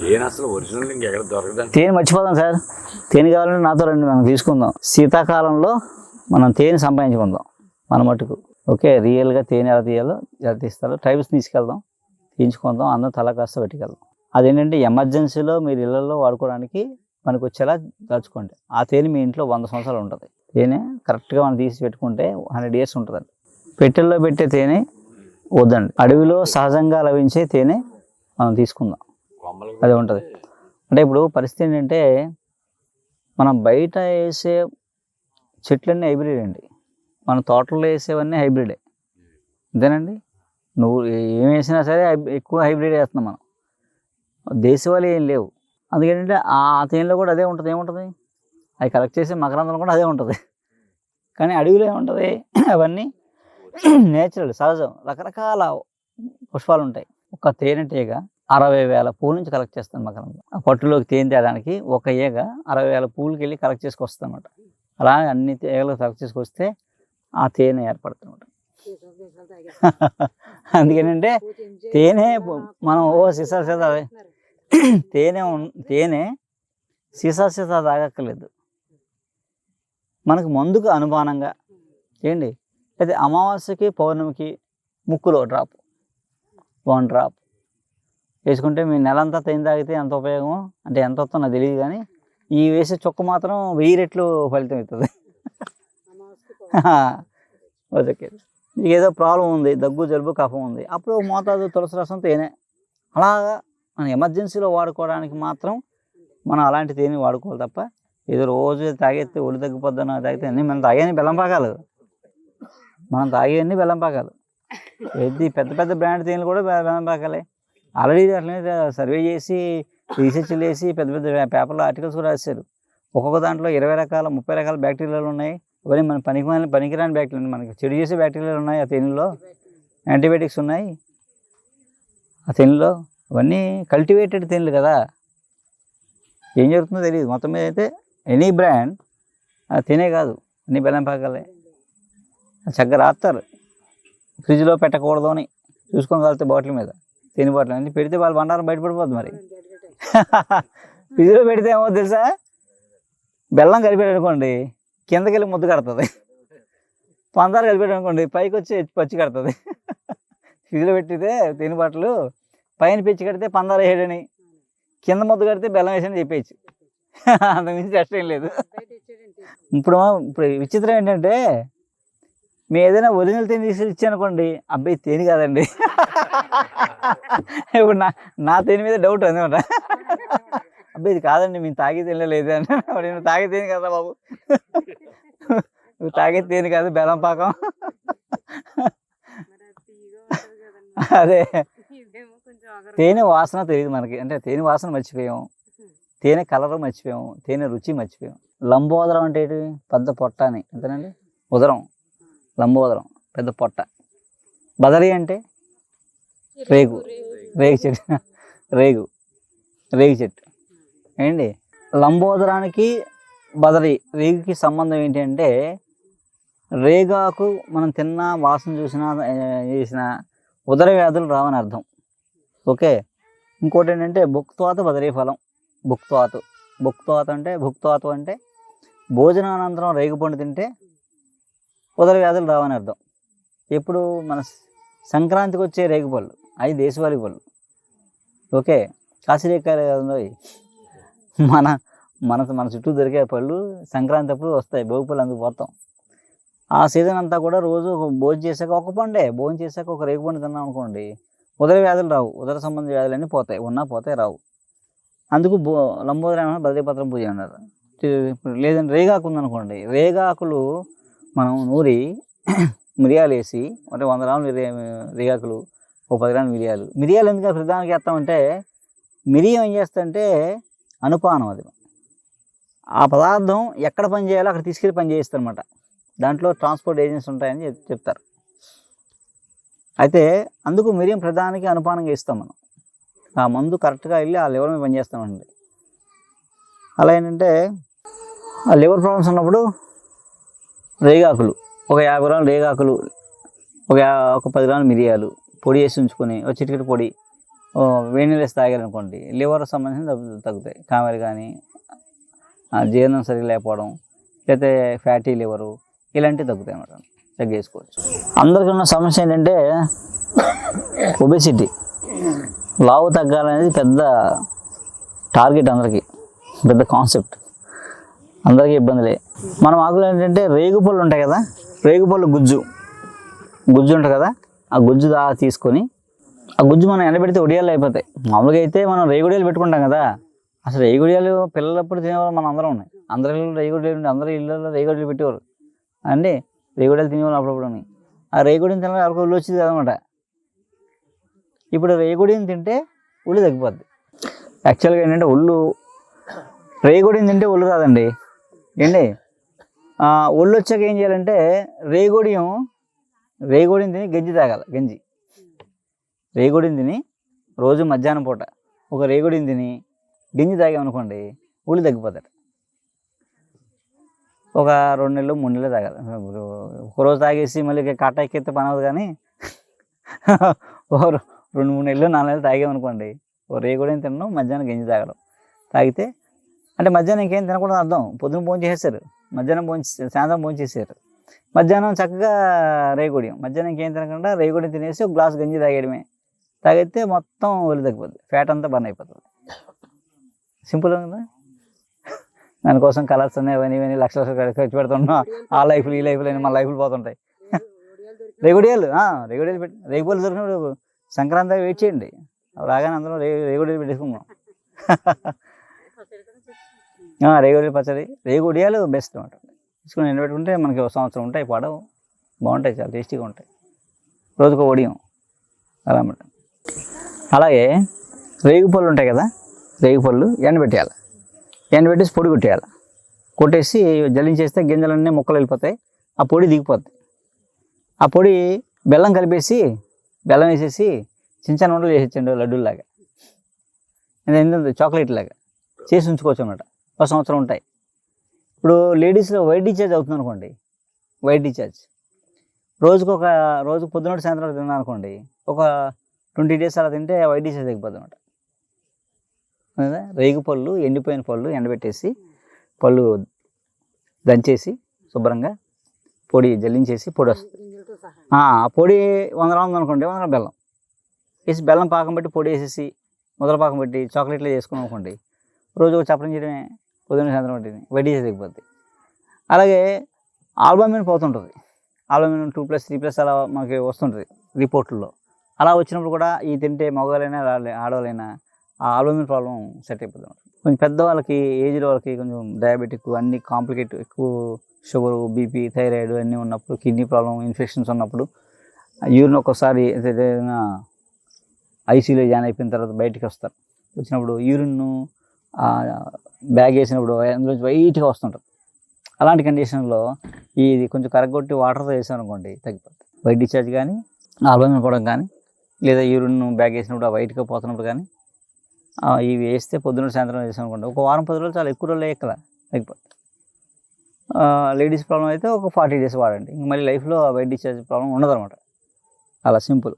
తేనె అసలు ఒరిజినల్ ఇంకెక్కడ దొరకదండి తేనె మర్చిపోదాం సార్. తేనె కావాలంటే నాతో రండి మనం తీసుకుందాం. శీతాకాలంలో మనం తేనె సంపాదించుకుందాం మన మటుకు ఓకే రియల్గా తేనె ఎలా తీయాలో ఎలా తీస్తారో ట్రైబ్స్ తీసుకెళ్దాం తీయించుకుందాం అందరం తల కాస్త పెట్టుకెళ్దాం. అదేంటంటే ఎమర్జెన్సీలో మీరు ఇళ్ళలో వాడుకోవడానికి మనకు వచ్చేలా దాచుకోండి. ఆ తేనె మీ ఇంట్లో వంద సంవత్సరాలు ఉంటుంది. తేనె కరెక్ట్గా మనం తీసి పెట్టుకుంటే హండ్రెడ్ ఇయర్స్ ఉంటుందండి. పెట్టెల్లో పెట్టే తేనె వద్దండి. అడవిలో సహజంగా లభించే తేనె మనం తీసుకుందాం. అది ఉంటుంది. అంటే ఇప్పుడు పరిస్థితి ఏంటంటే మనం బయట వేసే చెట్లన్నీ హైబ్రిడ్ అండి. మన తోటలో వేసేవన్నీ హైబ్రిడే. అంతేనండి? నువ్వు ఏం వేసినా సరే ఎక్కువ హైబ్రిడ్ వేస్తున్నాం మనం. దేశవాళీ ఏం లేవు. అందుకేంటంటే ఆ తేనెలో కూడా అదే ఉంటుంది. ఏముంటుంది? అవి కలెక్ట్ చేసే మకరందం కూడా అదే ఉంటుంది. కానీ అడవిలో ఏముంటుంది? అవన్నీ నేచురల్ సహజం. రకరకాల పుష్పాలు ఉంటాయి ఒక తేనెటీగ అరవై వేల పూల నుంచి కలెక్ట్ చేస్తాను మకరంలో ఆ పట్టులోకి తేనె తేయడానికి ఒక ఈగ అరవై వేల పూలకి వెళ్ళి కలెక్ట్ చేసుకొస్తాం అనమాట అలా అన్ని తీగలు కలెక్ట్ చేసుకొస్తే ఆ తేనె ఏర్పడుతుంది అందుకేనంటే తేనె మనం ఓ సీసా సీసా తేనె తేనె సీసా సీసా తాగక్కర్లేదు. మనకు మందుకు అనుమానంగా ఏంటి? అయితే అమావాస్యకి పౌర్ణమికి ముక్కులో డ్రాప్ వన్ డ్రాప్ వేసుకుంటే మీ నెలంతా తేనె తాగితే ఎంత ఉపయోగమో అంటే ఎంత వస్తుందో నాకు తెలియదు కానీ ఈ వేసే చొక్క మాత్రం వెయ్యి రెట్లు ఫలితం అవుతుంది ఓకే. మీకు ఏదో ప్రాబ్లం ఉంది దగ్గు జలుబు కఫం ఉంది. అప్పుడు మోతాదు తులసి రసం తేనె అలాగా మన ఎమర్జెన్సీలో వాడుకోవడానికి మాత్రం మనం అలాంటి తేనె వాడుకోవాలి తప్ప ఏదో రోజు తాగేస్తే ఒళ్ళు తగ్గిపోద్దన తాగితే అన్నీ మనం తాగేని బెల్లం పాకాలు. మనం తాగేవన్నీ బెల్లం పాకాలు. ఏది పెద్ద పెద్ద బ్రాండ్ తేనెలు కూడా బెల్లం పాకాలే. ఆల్రెడీ అట్లనే సర్వే చేసి రీసెర్చ్లు చేసి పెద్ద పెద్ద పేపర్లో ఆర్టికల్స్ కూడా రాశారు. ఒక్కొక్క దాంట్లో ఇరవై రకాల ముప్పై రకాల బ్యాక్టీరియాలు ఉన్నాయి. ఇవన్నీ మన పనికి పనికిరాని బ్యాక్టీరియా మనకి చెడు చేసే బ్యాక్టీరియాలు ఉన్నాయి ఆ తేనెలో. యాంటీబయాటిక్స్ ఉన్నాయి ఆ తేనెలో. అవన్నీ కల్టివేటెడ్ తేనెలు కదా. ఏం జరుగుతుందో తెలియదు మొత్తం మీద అయితే ఎనీ బ్రాండ్ తినే కాదు. అన్ని బెల్లం పాకాలే. చక్కగా రాస్తారు ఫ్రిడ్జ్లో పెట్టకూడదు అని చూసుకొని కలితే బాటిల్ మీద. తేనె బాటిల్ అన్ని పెడితే వాళ్ళు బండారం బయటపడిపోద్ది మరి. ఫ్రిడ్జ్లో పెడితే ఏమో తెలుసా? బెల్లం కలిపాడు అనుకోండి కిందకి వెళ్ళి ముద్దు కడుతుంది. పందారు కలిపాడు అనుకోండి పైకి వచ్చి పచ్చి కడుతుంది. ఫ్రిడ్జ్లో పెట్టితే తేనె బాటలు పైన పిచ్చి కడితే పందారు వేయడని కింద ముద్దు కడితే బెల్లం వేసని చెప్పేయచ్చు. అంతకుమించి కష్టం ఏం లేదు. ఇప్పుడు ఇప్పుడు విచిత్రం ఏంటంటే మీ ఏదైనా ఒరిజినల్ తేనె తీసి ఇచ్చానుకోండి అబ్బాయి తేనె కాదండి. ఇప్పుడు నా నా తేనె మీద డౌట్ అనమాట అబ్బాయి ఇది కాదండి మేము తాగి తినలేదు అని. నేను తాగి తేనె కదా బాబు. నువ్వు తాగే తేనె కాదు బెల్లం పాకం. అదే తేనె వాసన తెలియదు మనకి. అంటే తేనె వాసన మర్చిపోయాం. తేనె కలర్ మర్చిపోయాం. తేనె రుచి మర్చిపోయాం. లంబోదరం అంటే పెద్ద పొట్ట అని. అంతేనండి? ఉదరం. లంబోదరం పెద్ద పొట్ట. బదరి అంటే? రేగు. రేగు చెట్టు. రేగు. రేగు చెట్టు. ఏంటి? లంబోదరానికి బదరి రేగుకి సంబంధం ఏంటి అంటే రేగాకు మనం తిన్నా వాసన చూసినా చేసిన ఉదర వ్యాధులు రావని అర్థం. ఓకే? ఇంకోటి ఏంటంటే భుక్త్వాత బదరీ ఫలం. భుక్త్వాతు. భుక్త్వాత అంటే భుక్త్వాతు అంటే భోజనానంతరం రేగుపండు తింటే ఉదర వ్యాధులు రావని అర్థం. ఎప్పుడు మన సంక్రాంతికి వచ్చే రేగుపళ్ళు అవి దేశవాళీ పళ్ళు. ఓకే కాశీరేకాయలు మన మన మన చుట్టూ దొరికే పళ్ళు సంక్రాంతి అప్పుడు వస్తాయి భోగి పళ్ళు అందుకు పోతాం. ఆ సీజన్ అంతా కూడా రోజు ఒక భోజనం చేశాక ఒక పండే భోజనం చేశాక ఒక రేగు పండు తిన్నాం అనుకోండి ఉదర వ్యాధులు రావు ఉదర సంబంధ వ్యాధులు అన్నీ పోతాయి ఉన్నా పోతాయి రావు. అందుకు బో లంబోదరామ బద్రీపత్రం పూజ అన్నారు. ఇప్పుడు లేదంటే రేగాకు ఉందనుకోండి రేగాకులు మనం నూరి మిరియాలు వేసి అంటే వంద గ్రాములు రే రేగాకులు ఒక పది గ్రాములు మిరియాలు. మిరియాలు ఎందుకు ప్రధానంగా వేస్తామంటే మిరియం ఏం చేస్తుంటే అనుపానం అది. ఆ పదార్థం ఎక్కడ పని చేయాలో అక్కడ తీసుకెళ్ళి పని చేయిస్తారనమాట దాంట్లో ట్రాన్స్పోర్ట్ ఏజెన్సీ ఉంటాయని చెప్తారు. అయితే అందుకు మిరియం ప్రధానికి అనుపానంగా ఇస్తాం మనం. ఆ మందు కరెక్ట్గా వెళ్ళి ఆ లివర్ మీద పనిచేస్తామండి. అలా ఏంటంటే ఆ లివర్ ప్రాబ్లమ్స్ ఉన్నప్పుడు రేగాకులు. ఒక యాభై గ్రాములు రేగాకులు ఒక యా- ఒక పది గ్రాములు మిరియాలు పొడి వేసి ఉంచుకొని ఒక చిటికెట్ పొడి ఓ, వేసి తాగారనుకోండి లివర్ సంబంధించిన జబ్బులు తగ్గుతాయి. కామెరి కానీ జీర్ణం సరిగ్గా లేకపోవడం లేకపోతే ఫ్యాటీ లివరు ఇలాంటివి తగ్గుతాయి అన్నమాట. తగ్గేసుకోవచ్చు. అందరికీ ఉన్న సమస్య ఏంటంటే ఒబెసిటీ. లావు తగ్గాలనేది పెద్ద టార్గెట్ అందరికీ. పెద్ద కాన్సెప్ట్. అందరికీ ఇబ్బందులే. మనం ఆకులు ఏంటంటే రేగు పళ్ళు ఉంటాయి కదా రేగు పళ్ళు గుజ్జు. గుజ్జు ఉంటుంది కదా ఆ గుజ్జు దా తీసుకొని ఆ గుజ్జు మనం ఎండబెడితే ఉడియాలు అయిపోతాయి. మామూలుగా అయితే మనం రేగుడియాలు పెట్టుకుంటాం కదా అసలు రేగుడియాలు పిల్లలప్పుడు తినేవాళ్ళు మనం అందరం ఉన్నాయి. అందరి ఇళ్ళు రేగుడియాలు ఉండే అందరి ఇళ్ళలో రేగుడియాలు పెట్టేవారు అండి రేగుడియాలు తినేవాళ్ళు అప్పుడప్పుడు ఆ రేగుడిని తినడం ఎవరికి ఒళ్ళు వచ్చింది అనమాట ఇప్పుడు రేగుడిని తింటే ఒళ్ళు తగ్గిపోద్ది. యాక్చువల్గా ఏంటంటే ఒళ్ళు రేగుడిని తింటే ఒళ్ళు రాదండి. ఏండి ఒళ్ళు వచ్చాక ఏం చేయాలంటే రేగుడియం రేగుడిని తిని గంజి తాగాలి గంజి. రేగుడిని తిని రోజు మధ్యాహ్నం పూట ఒక రేగుడిని తిని గంజి తాగామనుకోండి ఒళ్ళు తగ్గిపోతాడు ఒక రెండు నెలలు మూడు నెలలు తాగాలి. ఇప్పుడు ఒక రోజు తాగేసి మళ్ళీ కట్ట ఎక్కితే పని అవ్వదు కానీ ఓ రెండు మూడు నెలలు నాలుగు నెలలు తాగామనుకోండి ఓ రేగుడిని తినడం మధ్యాహ్నం గంజి తాగడం. తాగితే అంటే మధ్యాహ్నం ఇంకేం తినకూడదు అర్థం. పొద్దున భోజనం చేసేసారు మధ్యాహ్నం భోజనం సాయంత్రం భోజనం చేశారు మధ్యాహ్నం చక్కగా రేగుడియం మధ్యాహ్నం ఇంకేం తినకుండా రేగుడియం తినేసి ఒక గ్లాస్ గంజి తాగేయడమే. తాగితే మొత్తం ఒళ్ళు తగ్గిపోద్ది. ఫ్యాట్ అంతా బర్న్ అయిపోతుంది. సింపుల్ కదా? దానికోసం కలర్స్ అనేవి అవన్నీ ఇవన్నీ లక్ష లక్షలు ఖర్చు పెడుతున్నా. ఆ లైఫ్లు ఈ లైఫ్లు అని మన లైఫ్లు పోతుంటాయి. రేగుడియాలు ఆ, రేగుడియాలు పెట్టి రేగుడియాలు దొరికినప్పుడు సంక్రాంతి వెయిట్ చేయండి. అవి రాగానే అందరం రే రేగుడియాలు పెట్టేసుకుందాం. ఆ, పచ్చడి. రేగుడియాలు బెస్ట్ అనమాట తీసుకుని ఎండబెట్టుకుంటే మనకి ఒక సంవత్సరం ఉంటాయి పడవు. బాగుంటాయి చాలా టేస్టీగా ఉంటాయి. రోజుకో ఒడియం. అలా అనమాట అలాగే రేగు పళ్ళు ఉంటాయి కదా రేగు పళ్ళు ఎండబెట్టేయాలి. ఎండబెట్టేసి పొడి కొట్టేయాలి. కొట్టేసి జల్లించేస్తే గింజలన్నీ ముక్కలు వెళ్ళిపోతాయి ఆ పొడి దిగిపోద్ది. ఆ పొడి బెల్లం కలిపేసి బెల్లం వేసేసి చిన్న చిన్న ఉండలు చేసేచ్చండి లడ్డూలాగా ఎందుకంటే చాక్లెట్ లాగా చేసి ఉంచుకోవచ్చు అనమాట ఒక సంవత్సరం ఉంటాయి. ఇప్పుడు లేడీస్లో వైట్ డిశ్చార్జ్ అవుతుంది అనుకోండి. White discharge. రోజుకు ఒక రోజు పొద్దున సాయంత్రం తిన్నాను అనుకోండి ఒక ట్వంటీ డేస్ అలా తింటే వైట్ డిశ్చార్జ్ తగ్గిపోతుందనమాట రేగు పళ్ళు ఎండిపోయిన పళ్ళు ఎండబెట్టేసి పళ్ళు దంచేసి శుభ్రంగా పొడి జల్లించేసి పొడి వస్తుంది. పొడి వంద గ్రాములు అనుకోండి వంద గ్రాముల బెల్లం. వేసి బెల్లం పాకం పెట్టి పొడి వేసేసి ముద్ర పాకం పెట్టి చాక్లెట్లు చేసుకున్నాం అనుకోండి రోజు ఒక చప్పడం చేయడమే. పొద్దున్న సాయంత్రం పట్టింది వడ్డీ చేసి అలాగే albumin పోతుంటుంది. Albumin two plus three plus అలా మనకి వస్తుంటుంది రిపోర్ట్లో అలా వచ్చినప్పుడు కూడా ఈ తింటే మగవాళ్ళైనా రాలే ఆడవాళ్ళైనా ఆ ఆల్బమిన్ ప్రాబ్లం సెట్ అయిపోతుంది కొంచెం పెద్దవాళ్ళకి ఏజ్లో వాళ్ళకి కొంచెం డయాబెటిక్ అన్ని కాంప్లికేట్ ఎక్కువ షుగర్ బీపీ థైరాయిడ్ అన్నీ ఉన్నప్పుడు కిడ్నీ ప్రాబ్లం ఇన్ఫెక్షన్స్ ఉన్నప్పుడు యూరిన్ ఒక్కోసారి ఏదైనా ఐసీలో జాయిన్ అయిపోయిన తర్వాత బయటికి వస్తారు. వచ్చినప్పుడు యూరిన్ బ్యాగ్ వేసినప్పుడు అందులో వైట్గా వస్తుంటుంది అలాంటి కండిషన్లో ఇది కొంచెం కరగొట్టి వాటర్తో వేసాం అనుకోండి తగ్గిపోతుంది వైట్ డిశ్చార్జ్ కానీ ఆల్బమిన్ పోవడం కానీ లేదా యూరిన్ బ్యాగ్ వేసినప్పుడు ఆ వైట్గా పోతున్నప్పుడు కానీ ఇవి వేస్తే పొద్దున్న సాయంత్రం వేసాం అనుకోండి ఒక వారం పది రోజులు చాలా ఎక్కువ రోజులు ఎక్కల తగ్గిపోతుంది లేడీస్ ప్రాబ్లం అయితే ఒక ఫార్టీ డేస్ వాడండి. ఇంక మళ్ళీ లైఫ్లో వైట్ డిశ్చార్జ్ ప్రాబ్లం ఉండదు అనమాట అలా సింపుల్.